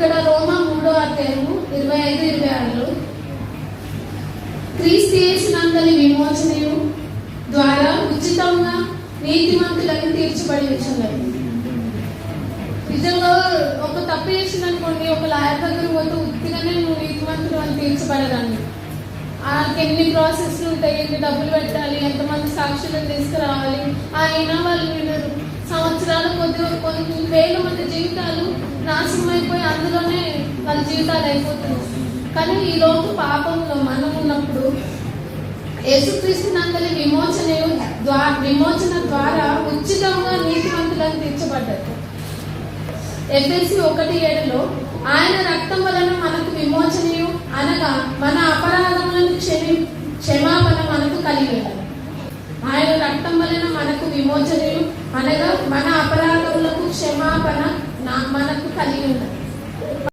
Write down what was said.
ఇక్కడ రోమా మూడో అధ్యాయము ఇరవై ఐదు ఇరవై ఆరులో క్రీస్తు చేసినంతని విమోచనయు ద్వారా ఉచితంగా నీతిమంతులను తీర్చిబడి వచ్చినారు నిజంగా ఒక తప్పు చేసిన అనుకోండి ఒక లాయర్ దగ్గర పోతే ఉత్తిగానే నువ్వు నీతిమంతులు అని తీర్చబడదాన్ని ఎన్ని ప్రాసెస్లు ఉంటాయి ఎన్ని డబ్బులు పెట్టాలి ఎంతమంది సాక్షులను తీసుకురావాలి అయినా వాళ్ళు వినరు. సంవత్సరాల కొద్ది కొన్ని వేల మంది జీవితాలు అయిపోయి అందులోనే వాళ్ళ జీవితాలు అయిపోతున్నాయి. కానీ ఈ లోపు పాపంలో మనం ఉన్నప్పుడు యేసుక్రీస్తు నందలి విమోచన ద్వారా విమోచన ద్వారా ఉచితంగా నీతివంతులను తీర్చబడ్డారు ఎఫ్ఎస్సి ఒకటి ఏడులో ఆయన రక్తం వలన మనకు విమోచనయు అనగా మన అపరాధములను క్షమి క్షమాపణ మనకు కలిగి ఆయన రక్తం వలన మనకు విమోచనయు అనగా మన అపరాధములకు క్షమాపణ మనకు కలిగి ఉన్నది.